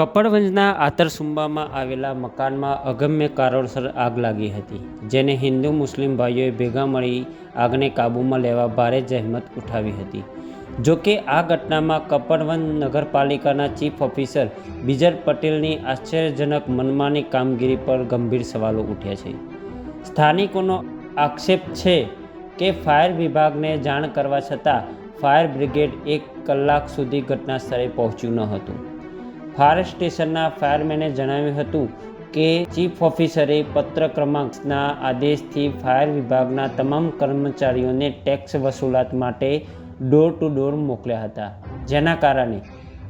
કપડવંજના આતરસુંબામાં આવેલા મકાનમાં અગમ્ય કારણોસર આગ લાગી હતી, જેને હિન્દુ મુસ્લિમ ભાઈઓએ ભેગા મળી આગને કાબૂમાં લેવા ભારે જહેમત ઉઠાવી હતી. જો કે આ ઘટનામાં કપડવંજ નગરપાલિકાના ચીફ ઓફિસર બિજર પટેલની આશ્ચર્યજનક મનમાની કામગીરી પર ગંભીર સવાલો ઉઠ્યા છે. સ્થાનિકોનો આક્ષેપ છે કે ફાયર વિભાગને જાણ કરવા છતાં ફાયર બ્રિગેડ એક કલાક સુધી ઘટના સ્થળે પહોંચ્યું ન હતું. ફાયર સ્ટેશનના ફાયરમેને જણાવ્યું હતું કે ચીફ ઓફિસરે પત્ર ક્રમાંકના આદેશથી ફાયર વિભાગના તમામ કર્મચારીઓને ટેક્સ વસૂલાત માટે ડોર ટુ ડોર મોકલ્યા હતા, જેના કારણે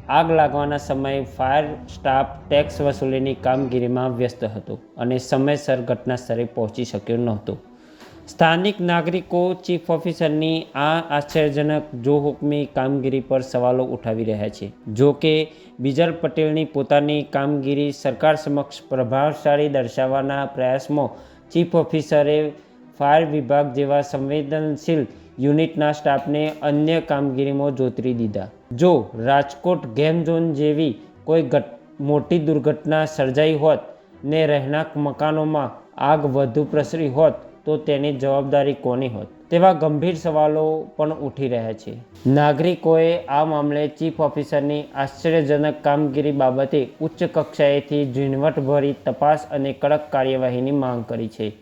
આગ લાગવાના સમયે ફાયર સ્ટાફ ટેક્સ વસૂલીની કામગીરીમાં વ્યસ્ત હતો અને સમયસર ઘટના સ્થળે પહોંચી શક્યો નહોતો. સ્થાનિક નાગરિકો ચીફ ઓફિસરની આ આશ્ચર્યજનક જોહુકમી કામગીરી પર સવાલો ઉઠાવી રહ્યા છે. જો કે, બિજલ પટેલની પોતાની કામગીરી સરકાર સમક્ષ પ્રભાવશાળી દર્શાવવાના પ્રયાસમાં ચીફ ઓફિસરે ફાયર વિભાગ જેવા સંવેદનશીલ યુનિટના સ્ટાફને અન્ય કામગીરીમાં જોતરી દીધા. જો રાજકોટ ગેમ ઝોન જેવી કોઈ મોટી દુર્ઘટના સર્જાઈ હોત ને રહેણાંક મકાનોમાં આગ વધુ પ્રસરી હોત તો તેની જવાબદારી કોની હોત? તેવા ગંભીર સવાલો પણ ઉઠી રહ્યા છે. નાગરિકોએ આ મામલે ચીફ ઓફિસરની આશ્ચર્યજનક કામગીરી બાબતે ઉચ્ચ કક્ષાએથી ઝીણવટભરી તપાસ અને કડક કાર્યવાહીની માંગ કરી છે.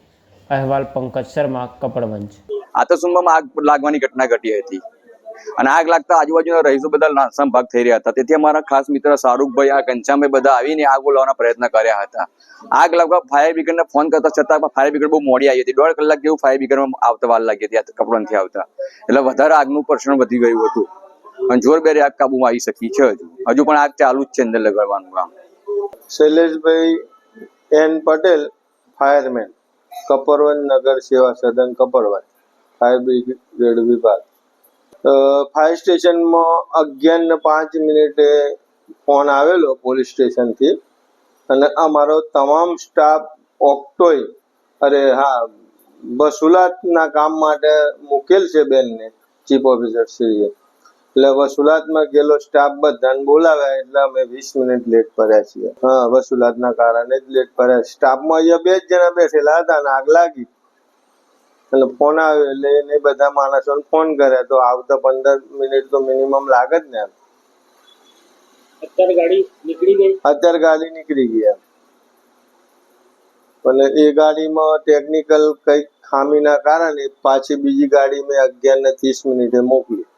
અહેવાલ પંકજ શર્મા, કપડવંજ. આતશબામાં આગ લાગવાની ઘટના ઘટી હતી. અને આગ લાગતા આજુબાજુના રહીશો બધા નાસમ ભાગ થઈ રહ્યા હતા. તેથી અમારા ખાસ મિત્ર શાહરૂખભાઈ આ ઘનશ્યામભાઈ બધા આવીને આગ બોલાવવાના પ્રયત્ન કર્યા હતા. આગ લાગવા ફાયર બ્રિગેડને ફોન કરતા છતાં ફાયર બ્રિગેડ બહુ મોડી આવી હતી. દોઢ કલાક જેવું ફાયર બ્રિગેડમાં આવતા વાર લાગી હતી કપડાંથી આવતા. એટલે વધારે આગનું પ્રસરણ વધી ગયું હતું. અને જોરબેરી આગ કાબુમાં આવી શકી છે હજુ. હજુ પણ આગ ચાલુ જ છે અંદર લગાડવાનું કામ. શૈલેષભાઈ એન પટેલ ફાયરમેન કપરવન નગર સેવા સદન કપરવન ફાયર બ્રિગેડ વિભાગ. ફાયર સ્ટેશનમાં અગિયાર ને પાંચ મિનિટે ફોન આવેલો પોલીસ સ્ટેશનથી અને અમારો તમામ સ્ટાફ ઓક્ટોય, અરે હા, વસુલાતના કામ માટે મૂકેલ છે બેનને ચીફ ઓફિસર શ્રીએ. એટલે વસુલાતમાં ગયેલો સ્ટાફ બધાને બોલાવ્યા, એટલે અમે વીસ મિનિટ લેટ પડ્યા છીએ. હા, વસુલાતના કારણે જ લેટ પડ્યા સ્ટાફમાં અહીંયા બે જ જણા બેઠેલા હતા અને આગ લાગી. એટલે ફોન આવ્યો એટલે એને બધા માણસોને ફોન કરે તો આવતા પંદર મિનિટ તો મિનિમમ લાગે જ ને અત્યારે ગાડી નીકળી ગઈ? અત્યારે ગાડી નીકળી ગઈ અને એ ગાડીમાં ટેકનિકલ કંઈક ખામીના કારણે પાછી બીજી ગાડી મેં અગિયાર ને ત્રીસ મિનિટે મોકલી.